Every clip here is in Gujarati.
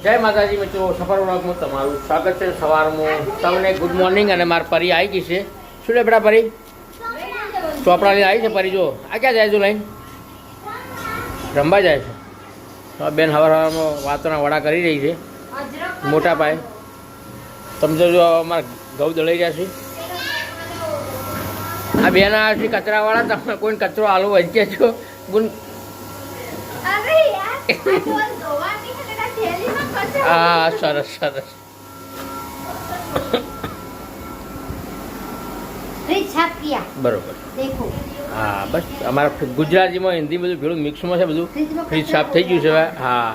જય માતાજી મિત્રો, સફર વ્લોગમાં તમારું સ્વાગત છે. સવારમાં તમને ગુડ મોર્નિંગ અને મારા પરી આવી ગઈ છે. શું લે બેટા પરી? ચોપડા લઈને આવી છે પરી, જો. આ ક્યાં જાય છું લઈને? રમવા જાય છે. બેન હવાર હવારમાં વાતોના વડા કરી રહી છે. મોટા પાયે. તમે તો જો અમારા ઘઉં દળાઈ રહ્યા છે. આ બેન આ છે કચરાવાળા, તમે કોઈ કચરો આલો વચ્ચે છો? ગુન આ સરસ સરસ. બરોબર. હા બસ અમારા ગુજરાતીમાં હિન્દી બધું ભેળું મિક્સમાં છે બધું. ફ્રીજ સાફ થઈ ગયું છે હવે. હા.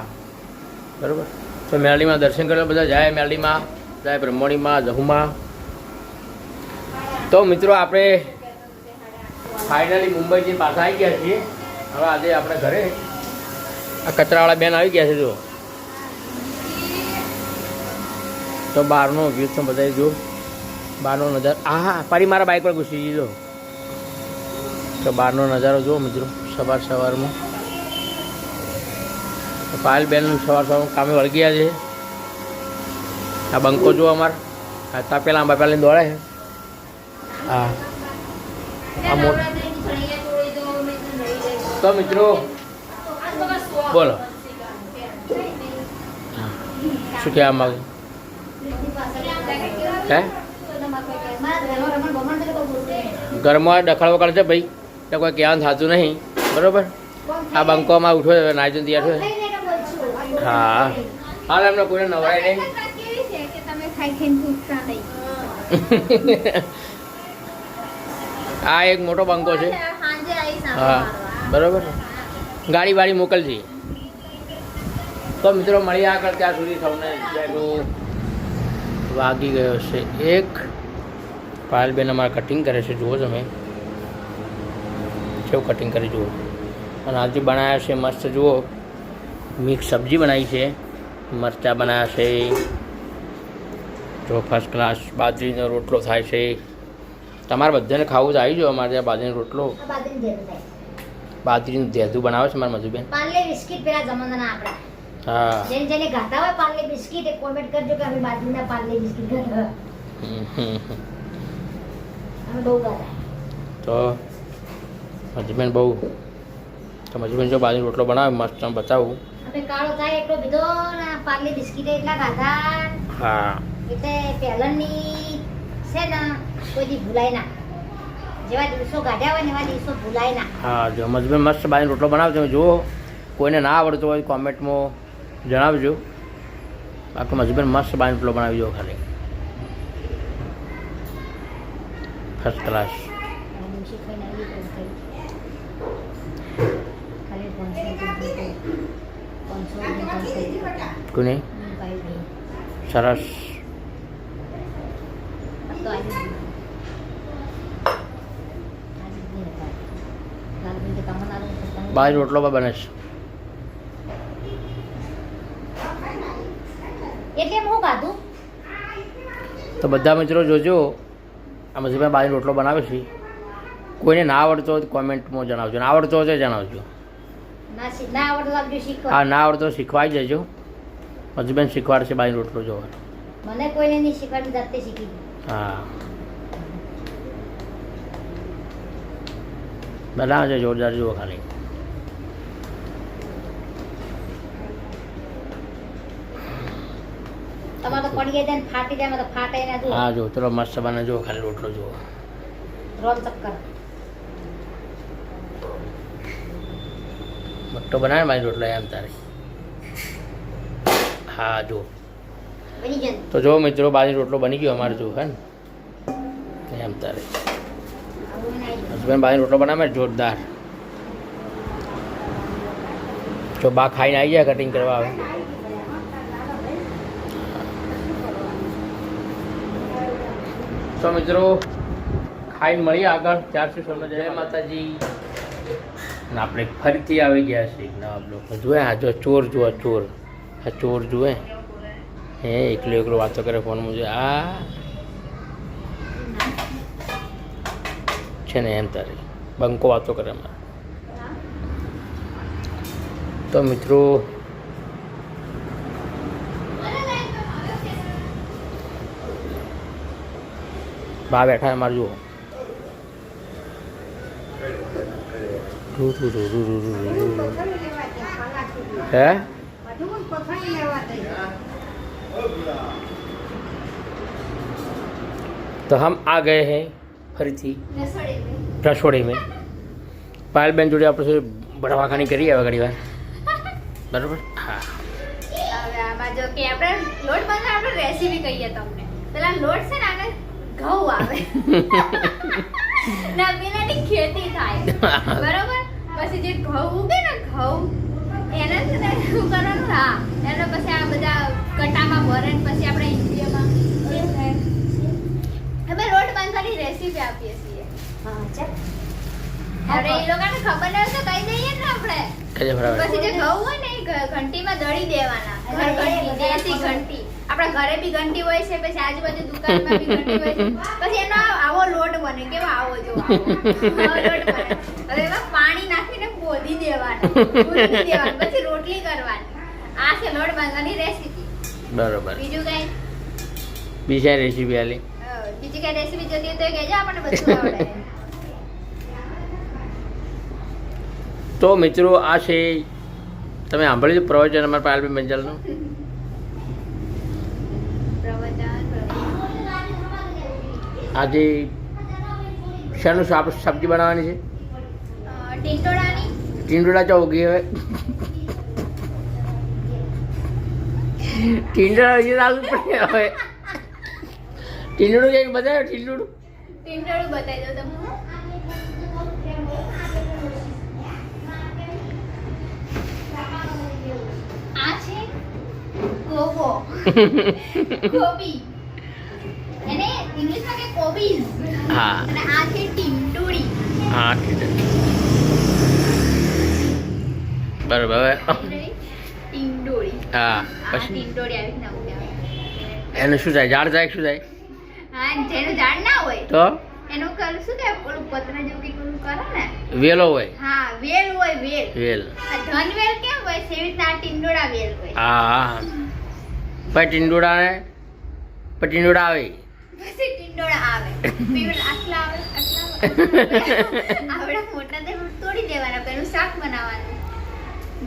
બરોબર. તો મેરડીમાં દર્શન કરવા બધા જાય મેરડીમાં જાય બ્રહ્મણીમાં જહુમાં. તો મિત્રો આપણે ફાઇનલી મુંબઈથી પાછા આવી ગયા છીએ. હવે આજે આપણે ઘરે. આ કચરાવાળા બેન આવી ગયા છે જો તો બહારનો વ્યૂ તો બધા જો. બહારનો નજારો. હા ફરી મારા બાઇક પર ઘૂસી જજો તો બહારનો નજારો જુઓ મિત્રો, સવાર સવારમાં. તો પાયલ બેન સવાર સવારમાં કામે વળગી ગયા છે. આ બંકો જુઓ અમારે. આ તાપેલા આંબા પેલા દોડે છે. હા આ મોટ તો મિત્રો, બોલો. શું કહેવા માંગે? હે? ઘરમાં ડખડ વખડ ભાઈ. તો કોઈ કહેવાનું થતું નહીં. બરોબર? આ બંકોમાં ઉઠો નાચું તૈયાર થયો હા. હાલ એમને કોઈને નવરાય નહીં. આ એક મોટો બંકો છે. હા. બરાબર? ગાડી વાડી મોકલજી. તો મિત્રો, મળીએ આગળ. ત્યાં સુધી સૌને જેનું વાગી ગયો છે. એક પાયલબેન અમારે કટિંગ કરે છે જુઓ તમે. કેવું કટિંગ કરી જુઓ. અને આજે બનાવ્યા છે મસ્ત જુઓ. મિક્સ સબ્જી બનાવી છે. મરચાં બનાવ્યા છે. જો ફર્સ્ટ ક્લાસ બાજરીનો રોટલો થાય છે. તમારે બધાને ખાવું તો આવી જાઓ અમારે ત્યાં બાજરીનો રોટલો. બાજરીનું દેધું બનાવે છે મારા મધુબેન બિસ્કિટ પેલા જમાનાના આપણા. હા. જેને જેને ખાતા હોય પાર્લે બિસ્કિટ એ કોમેન્ટ કરજો કે અમે બાજુના પાર્લે બિસ્કિટ ખાતા. અમે બહુ ખાતા તો મધુબેન બહુ તો મધુબેન જો બાજરી રોટલો બનાવે મસ્ત તમે બતાવું. અમે કાળો થાય એટલો બીધો ને પાર્લે બિસ્કિટ એટલા ગાતા હા. એટલે પહેલાની છે ને કોઈ ભૂલાય ના. જેવા દિવસો ગાઢ્યા હોય ને એવા દિવસો ભૂલાય ના. હા જો મધુબેન મસ્ત બાજરી રોટલો બનાવજો જો જુઓ. કોઈને ના આવડતો હોય કોમેન્ટમાં જણાવજો. બાકી મધુબેન મસ્ત બાઈન પ્લો બનાવી દો ખાલી. ફર્સ્ટ ક્લાસ કોને? સરસ. ખાઈને આવી બને ખાઈ. ખાલી પાંચસો રૂપિયા પાંચસો રૂપિયા કોને ભાઈ ભાઈ સરસ આ તો આજે જ દીધું. આજે જ નહીં હતા. લાલભાઈ કે તમને આલું તો તમે- બાજરી રોટલો પણ બને છે એટલે હું ખાધું તો બધા મિત્રો જોજો આ મસીભાઈ બાજરી રોટલો બનાવે છે કોઈને ના આવડતો હોય તો કોમેન્ટમાં જણાવજો. ના આવડતો હોય તો જણાવજો. હા ના આવડતો શીખવાઈ જજો મધુબેન શીખવાડશે બાજરી રોટલો જોવા. મને કોઈને નહીં શીખવાડું જાતે શીખી હા. બનાવે છે જોરદાર જુઓ ખાલી. તમારે તો પડી જાય ને ફાટી જાય તો ફાટે ના જુઓ. હા જો ચલો મસ્ત બને જુઓ ખાલી રોટલો રોલ ચક્કર. મોટો બનાવે બાજરી રોટલો એમ તારે. હા જો તો જો મિત્રો બાજી રોટલો બની ગયો અમારે જો હે ને? એમ તારે. હસબેન્ડ બાજરી રોટલો બનાવે જોરદાર. જો બા ખાઈને આવી જાય કટિંગ કરવા આવે. તો મિત્રો ખાઈને મળીએ આગળ. ત્યાર સુધી જય માતાજી. અને આપણે ફરીથી આવી ગયા છીએ નવા બ્લોકમાં જુએ આ જો ચોર જુઓ ચોર. આ ચોર જુએ. હે એકલો એકલો વાતો કરે ફોનમાં જોઈએ આ છે ને એમ તારી. બંકો વાતો કરે અમારે તો મિત્રો બા બેઠા છે મારે જુઓ રૂ, રૂ, રૂ, રૂ, રૂ, રૂ, રૂ, રૂ. હે तो हम आ गए हैं ફરીથી રસોડી મેં પાયલબેન જોડે આપણે થોડી બળવાખાની કરી હવે ઘણી વાર બરાબર હા હવે આમાં જો કે આપણે લોટ બનાવવા આપણે રેસીપી કહીએ તમને પેલા લોટ છે ને આને ઘઉં આવે. ના પેલાની ખેતી થાય. બરોબર? પછી જે ઘઉં ઉગે ને ઘઉં એને છે ને શું કરવાનું? હા એનો પછી આ બધા કટામાં ભરે ને પછી આપણે ઇન્ડિયામાં અમે લોટ બાંધવાની રેસીપી આપીએ છીએ. અરે એ લોકોને ખબર ન હોય તો કહી દઈએ ને આપણે. પછી જે ઘઉં હોય ને ઘંટીમાં દળી દેવાના. ઘર ઘંટી દેશી ઘંટી આપણા ઘરે બી ઘંટી હોય છે પછી આજુબાજુ દુકાનમાં બી ઘંટી હોય છે. પછી એનો આવો લોટ બને કેવો આવો જો આવો. લોટ બને. હવે એમાં પાણી નાખીને બોધી દેવાનું બોધી દેવાનું પછી રોટલી કરવાની. આ છે લોટ બાંધવાની રેસીપી બરોબર. બીજું કઈ? બીજા રેસીપી આલી. બીજી કઈ રેસીપી જોતી હોય તો કહેજો આપણને બધું આવડે. તો મિત્રો આ છે તમે સાંભળ્યું પ્રવચન અમારા પાલબી બંજાલનું પ્રવચન પ્રવચન. આજે શાનું આપણે સબ્જી બનાવવાની છે? ટીંડોળા ચો ઉગી હવે? ટીંડોળા વિશે ચાલુ પડે હવે. ટીંડોળું કંઈક બતાવ્યો ટીંડોળું? ટીંટોળું બતાવી દઉં તમને. આ છે કોબો કોબી એને ઇંગ્લિશમાં કે કોબીઝ હા. હા ટીંડોળું. બરોબર હવે હા. પછી? એનું શું થાય ઝાડ થાય શું થાય? હા જેનું ઝાડ ના હોય તો? એનું કલ શું કે ઓલું પતરા જેવું કંઈક ઓલું કરે ને? વેલો હોય. હા વેલ હોય વેલ. વેલ. આ ધનવેલ કેમ હોય? છે રીતના આ વેલ હોય. હા હા. પછી ટીંડોળાને પછી ટીંડોળા આવે. પછી ટીંડોળા આવે. પીવડ આટલા આવે આટલા આવે. આવડા મોટા તે તોડી દેવાના પેલું શાક બનાવવાનું.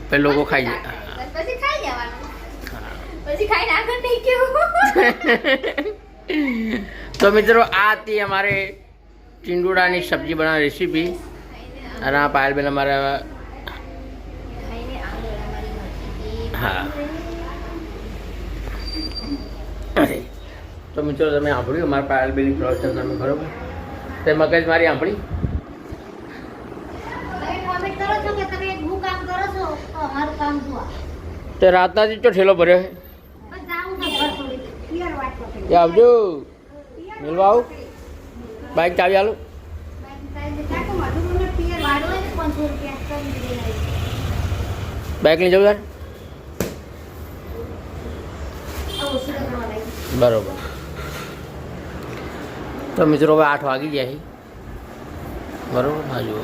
પછી લોકો ખાઈ જાય. શાક થાય. બસ પછી ખાઈ જવાનું. પછી ખાઈને આગળ નહીં કેવું. તો મિત્રો આ હતી અમારે ટીંડોળાની સબ્જી બનાવવાની રેસીપી અને આ પાયલબેન અમારે હા. તો મિત્રો તમે સાંભળ્યું અમારા પાયલબેનની પ્રવચન તમે બરોબર તે મગજ મારી સાંભળી? તો રાતના જ તો ઠેલો ભર્યો છે. આવજો. મિલવા આવું. બાઈક ચાવી આલું. કાકો મધુબનને પિયર વાળો હોય ને 500 રૂપિયા કરી દીધેલા છે. બાઈક લઈ જવું તાર. બરોબર. તો મિત્રો હવે આઠ વાગી ગયા છે. બરાબર? હા જુઓ.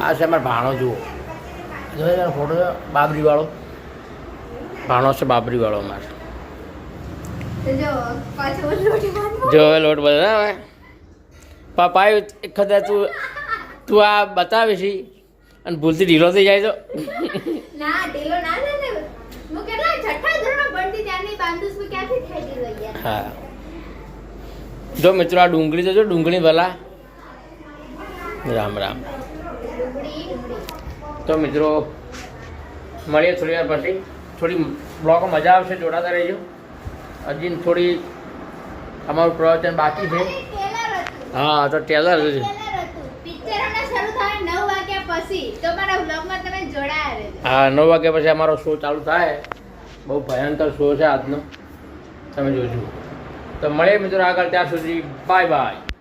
આ છે અમારો ભાણો જુઓ. જો ફોટો છે બાબરીવાળો. ભાણો છે બાબરીવાળો અમારે. જો. હવે લોટ બધા હવે. એક વખત તું તું આ બતાવે છે અને ભૂલથી ઢીલો થઈ જાય તો. ના ઢીલો ના હું કેટલા છઠ્ઠા ધોરણમાં ભણતી ત્યારની બાંધું ક્યાંથી થઈ ઢીલો હા. જો મિત્રો, આ ડુંગળી તો ડુંગળી ભલા રામ રામ. તો મિત્રો, મળીએ થોડી વાર પછી. થોડી બ્લોગમાં મજા આવશે, જોડાતા રહેજો. હજી થોડી અમારું પ્રવચન બાકી છે. હા, તો ટેલર હા, નવ વાગ્યા પછી અમારો શો ચાલુ થાય. બહુ ભયંકર શો છે આજનો. તમે જોજો. તો મળીએ મિત્રો આગળ ત્યાં સુધી. Bye bye